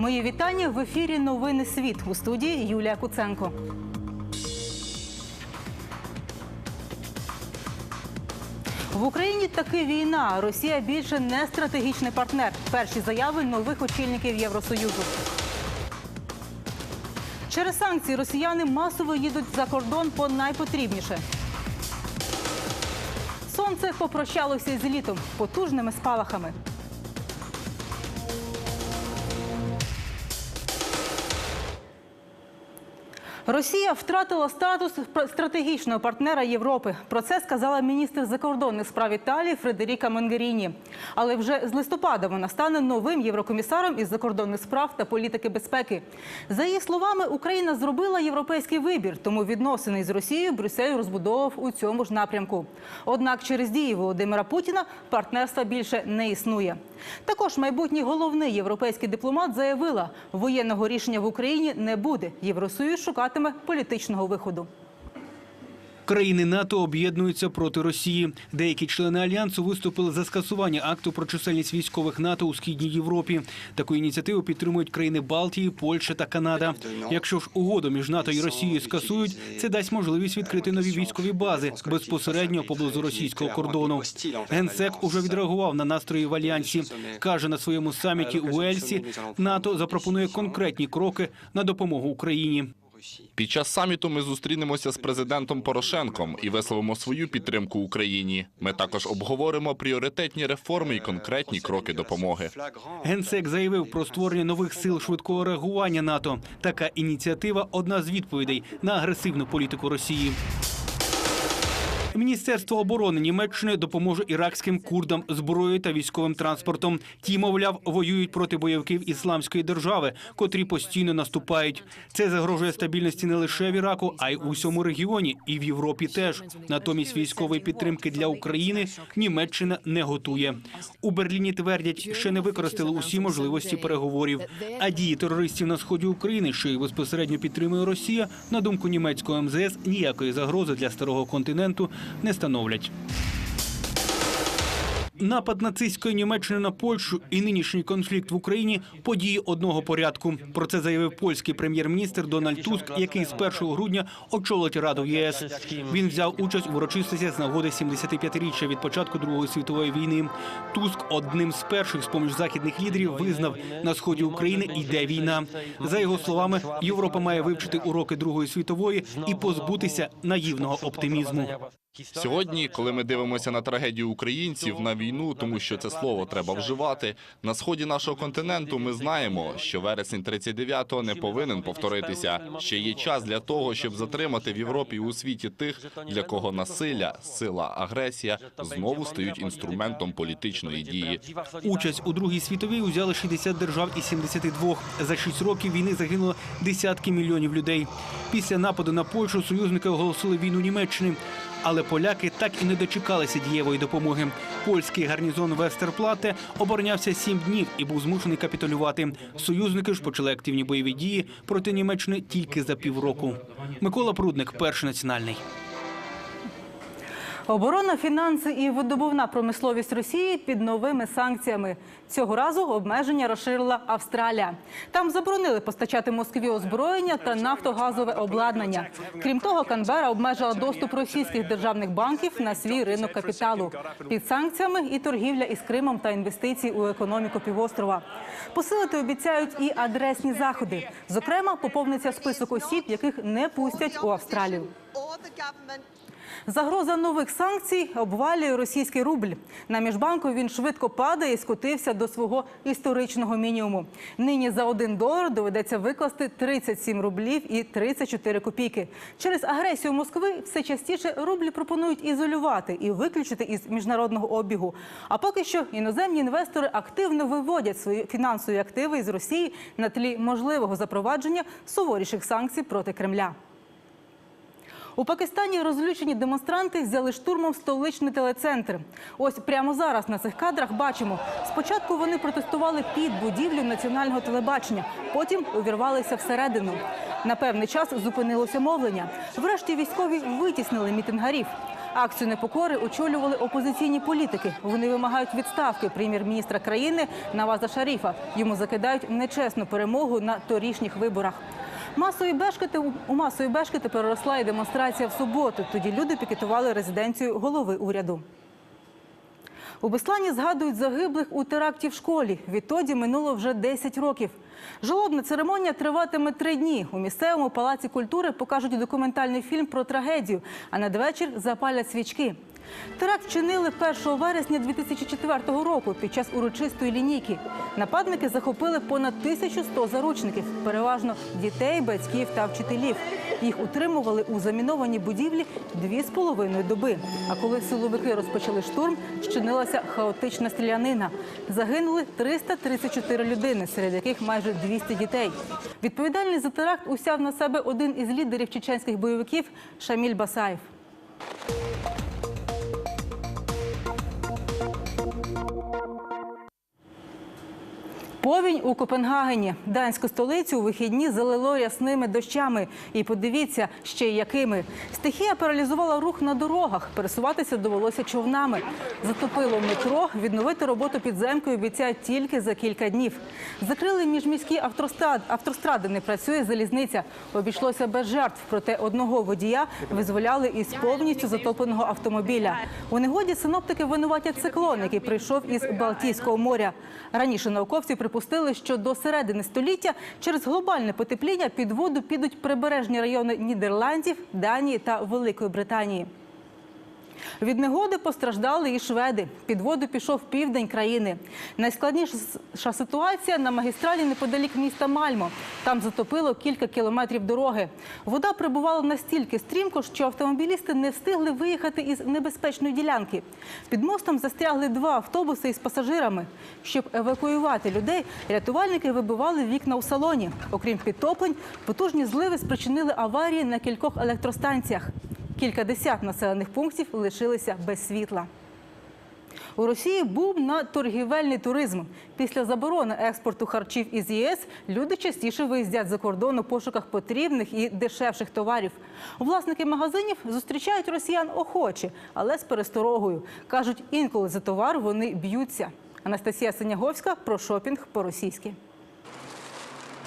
Мої вітання в ефірі Новини Світ у студії Юлія Куценко. В Україні таки війна. Росія більше не стратегічний партнер. Перші заяви нових очільників Євросоюзу. Через санкції росіяни масово їдуть за кордон по найпотрібніше. Сонце попрощалося з літом потужними спалахами. Росія втратила статус стратегічного партнера Європи. Про це сказала міністр закордонних справ Італії Фредеріка Монгеріні. Але вже з листопада вона стане новим єврокомісаром із закордонних справ та політики безпеки. За її словами, Україна зробила європейський вибір, тому відносини з Росією Брюссель розбудовував у цьому ж напрямку. Однак через дії Володимира Путіна партнерства більше не існує. Також майбутній головний європейський дипломат заявила, воєнного рішення в Україні не буде. Євросоюз шукатиме політичного виходу. Країни НАТО об'єднуються проти Росії. Деякі члени альянсу виступили за скасування акту про чисельність військових НАТО у східній Європі. Таку ініціативу підтримують країни Балтії, Польща та Канада. Якщо ж угоду між НАТО і Росією скасують, це дасть можливість відкрити нові військові бази безпосередньо поблизу російського кордону. Генсек уже відреагував на настрої в альянсі. каже на своєму саміті у Ельсі, НАТО запропонує конкретні кроки на допомогу Україні. Під час саміту ми зустрінемося з президентом Порошенком і висловимо свою підтримку Україні. Ми також обговоримо пріоритетні реформи і конкретні кроки допомоги. Генсек заявив про створення нових сил швидкого реагування НАТО. Така ініціатива одна з відповідей на агресивну політику Росії. Міністерство оборони Німеччини допоможе іракським курдам зброєю та військовим транспортом. Ті, мовляв, воюють проти бойовиків ісламської держави, котрі постійно наступають. Це загрожує стабільності не лише в Іраку, а й у всьому регіоні, і в Європі теж. Натомість військової підтримки для України Німеччина не готує. У Берліні твердять, ще не використали усі можливості переговорів. А дії терористів на сході України, що їх безпосередньо підтримує Росія, на думку німецького МЗС, ніякої загрози для старого континенту не становлять. Напад нацистської Німеччини на Польщу і нинішній конфлікт в Україні події одного порядку. Про це заявив польський прем'єр-міністр Дональд Туск, який з 1 грудня очолить Раду ЄС. Він взяв участь у урочистості з нагоди 75-річчя від початку Другої світової війни. Туск одним з перших з поміж західних лідерів визнав на сході України йде війна. За його словами, Європа має вивчити уроки Другої світової і позбутися наївного оптимізму. Сьогодні, коли ми дивимося на трагедію українців на війну, тому що це слово треба вживати. На сході нашого континенту ми знаємо, що вересень 39-го не повинен повторитися. Ще є час для того, щоб затримати в Європі і у світі тих, для кого насилля, сила, агресія знову стають інструментом політичної дії. Участь у другій світовій узяли 60 держав із 72. За 6 років війни загинуло десятки мільйонів людей. Після нападу на Польщу союзники оголосили війну Німеччини. Але поляки так і не дочекалися дієвої допомоги. Польський гарнізон Вестерплате оборонявся сім днів і був змушений капітулювати. Союзники ж почали активні бойові дії проти Німеччини тільки за півроку. Микола Прудник, перший національний. Оборона, фінанси і видобувна промисловість Росії під новими санкціями. Цього разу обмеження розширила Австралія. Там заборонили постачати Москві озброєння та нафтогазове обладнання. Крім того, Канбера обмежила доступ російських державних банків на свій ринок капіталу. Під санкціями і торгівля із Кримом та інвестиції у економіку півострова. Посилити обіцяють і адресні заходи. Зокрема, поповниться список осіб, яких не пустять у Австралію. Загроза нових санкцій обвалює російський рубль. На міжбанку він швидко падає і скотився до свого історичного мінімуму. Нині за один долар доведеться викласти 37 рублів і 34 копійки. Через агресію Москви все частіше рублі пропонують ізолювати і виключити із міжнародного обігу. А поки що іноземні інвестори активно виводять свої фінансові активи із Росії на тлі можливого запровадження суворіших санкцій проти Кремля. У Пакистані розлючені демонстранти взяли штурмом столичний телецентр. Ось прямо зараз на цих кадрах бачимо. Спочатку вони протестували під будівлю національного телебачення, потім увірвалися всередину. На певний час зупинилося мовлення. Врешті військові витіснили мітингарів. Акцію непокори очолювали опозиційні політики. Вони вимагають відставки прем'єр-міністра країни Наваза Шаріфа. Йому закидають нечесну перемогу на торішніх виборах. Масові бешкети у масові бешкети переросла і демонстрація в суботу. Тоді люди пікетували резиденцію голови уряду. У Беслані згадують загиблих у теракті в школі. Відтоді минуло вже 10 років. Жалобна церемонія триватиме три дні. У місцевому палаці культури покажуть документальний фільм про трагедію, а надвечір запалять свічки. Теракт вчинили 1 вересня 2004 року під час урочистої лінійки. Нападники захопили понад 1100 заручників, переважно дітей, батьків та вчителів. Їх утримували у замінованій будівлі дві з половиною доби. А коли силовики розпочали штурм, щинилася хаотична стрілянина. Загинули 334 людини, серед яких майже 200 дітей. Відповідальність за теракт усяв на себе один із лідерів чеченських бойовиків Шаміль Басаєв. Повінь у Копенгагені. Данську столицю у вихідні залило рясними дощами. І подивіться, ще й якими. Стихія паралізувала рух на дорогах. Пересуватися довелося човнами. Затопило метро. Відновити роботу підземкою обіцяють тільки за кілька днів. Закрили міжміські автостради. автостради. Не працює залізниця. Обійшлося без жертв. Проте одного водія визволяли із повністю затопленого автомобіля. У негоді синоптики винуватять циклон, який прийшов із Балтійського моря. Раніше науковці припустили, що до середини століття через глобальне потепління під воду підуть прибережні райони Нідерландів, Данії та Великої Британії. Від негоди постраждали і шведи. Під воду пішов південь країни. Найскладніша ситуація на магістралі неподалік міста Мальмо. Там затопило кілька кілометрів дороги. Вода прибувала настільки стрімко, що автомобілісти не встигли виїхати із небезпечної ділянки. Під мостом застрягли два автобуси із пасажирами. Щоб евакуювати людей, рятувальники вибивали вікна у салоні. Окрім підтоплень, потужні зливи спричинили аварії на кількох електростанціях. Кількадесят населених пунктів лишилися без світла. У Росії був на торгівельний туризм. Після заборони експорту харчів із ЄС люди частіше виїздять за кордон у пошуках потрібних і дешевших товарів. Власники магазинів зустрічають росіян охоче, але з пересторогою. Кажуть, інколи за товар вони б'ються. Анастасія Синяговська про шопінг по-російськи.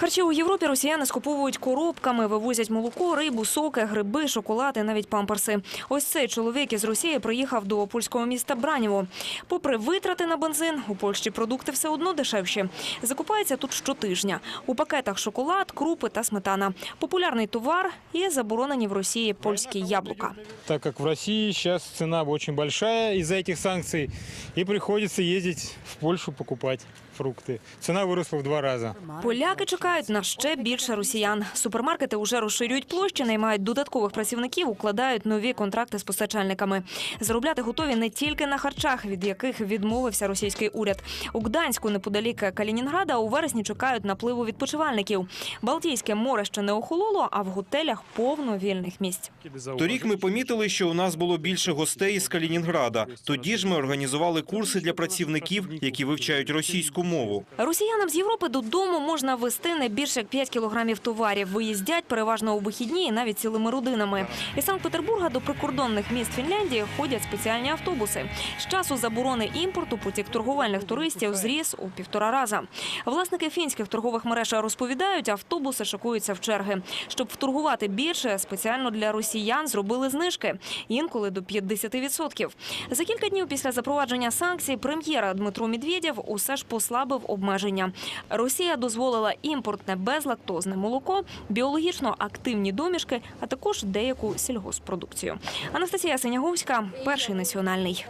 Харчі у Європі росіяни скуповують коробками, вивозять молоко, рибу, соки, гриби, шоколад і навіть памперси. Ось цей чоловік із Росії приїхав до польського міста Браніво. Попри витрати на бензин, у Польщі продукти все одно дешевші. Закупається тут щотижня. У пакетах шоколад, крупи та сметана. Популярний товар і заборонені в Росії польські яблука. так как в России сейчас цена очень большая из-за этих санкций, и приходится ездить в Польшу покупать фрукты. Цена выросла в два раза. Поляки чекають на ще більше росіян. Супермаркети вже розширюють площі, наймають додаткових працівників, укладають нові контракти з постачальниками. Заробляти готові не тільки на харчах, від яких відмовився російський уряд. У Гданську, неподалік Калінінграда, у вересні чекають напливу відпочивальників. Балтійське море ще не охололо, а в готелях повно вільних місць. Торік ми помітили, що у нас було більше гостей із Калінінграда. Тоді ж ми організували курси для працівників, які вивчають російську мову. Росіянам з Європи додому можна везти не більше як 5 кілограмів товарів. Виїздять переважно у вихідні і навіть цілими родинами. Із Санкт-Петербурга до прикордонних міст Фінляндії ходять спеціальні автобуси. З часу заборони імпорту потік торговельних туристів зріс у півтора раза. Власники фінських торгових мереж розповідають, автобуси шокуються в черги. Щоб вторгувати більше, спеціально для росіян зробили знижки, інколи до 50%. За кілька днів після запровадження санкцій прем'єра Дмитро Медведєв усе ж послабив обмеження. Росія дозволила імпортне безлактозне молоко, біологічно активні домішки, а також деяку сільгоспродукцію. Анастасія Синяговська, перший національний.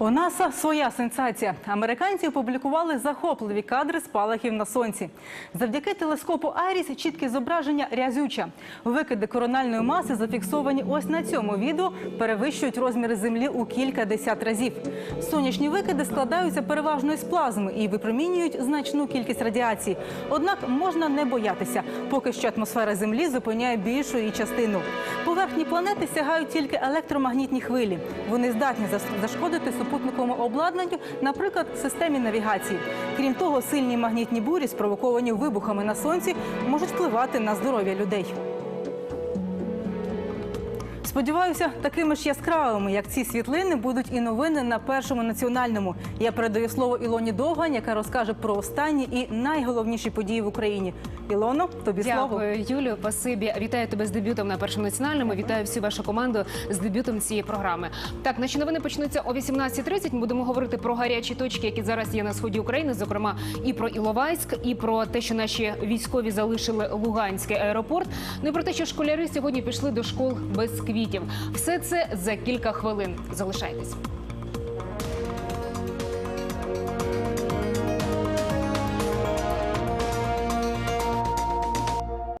У НАСА своя сенсація. Американці опублікували захопливі кадри спалахів на сонці. Завдяки телескопу Айріс чіткі зображення рязюча. Викиди корональної маси зафіксовані ось на цьому відео, перевищують розміри землі у кілька десят разів. Сонячні викиди складаються переважно із плазми і випромінюють значну кількість радіації. Однак можна не боятися, поки що атмосфера Землі зупиняє більшу її частину. Поверхні планети сягають тільки електромагнітні хвилі. Вони здатні зашкодити супутниковому обладнанню, наприклад, системі навігації. Крім того, сильні магнітні бурі, спровоковані вибухами на сонці, можуть впливати на здоров'я людей. Сподіваюся, такими ж яскравими, як ці світлини, будуть і новини на першому національному. Я передаю слово Ілоні Довгань, яка розкаже про останні і найголовніші події в Україні. Ілоно, тобі слово. Дякую, Юлію. Пасибі. Вітаю тебе з дебютом на першому національному. Вітаю всю вашу команду з дебютом цієї програми. Так, наші новини почнуться о 18.30. Ми будемо говорити про гарячі точки, які зараз є на сході України, зокрема і про Іловайськ, і про те, що наші військові залишили Луганський аеропорт. Ну і про те, що школяри сьогодні пішли до школ без квітів. Все це за кілька хвилин. Залишайтесь.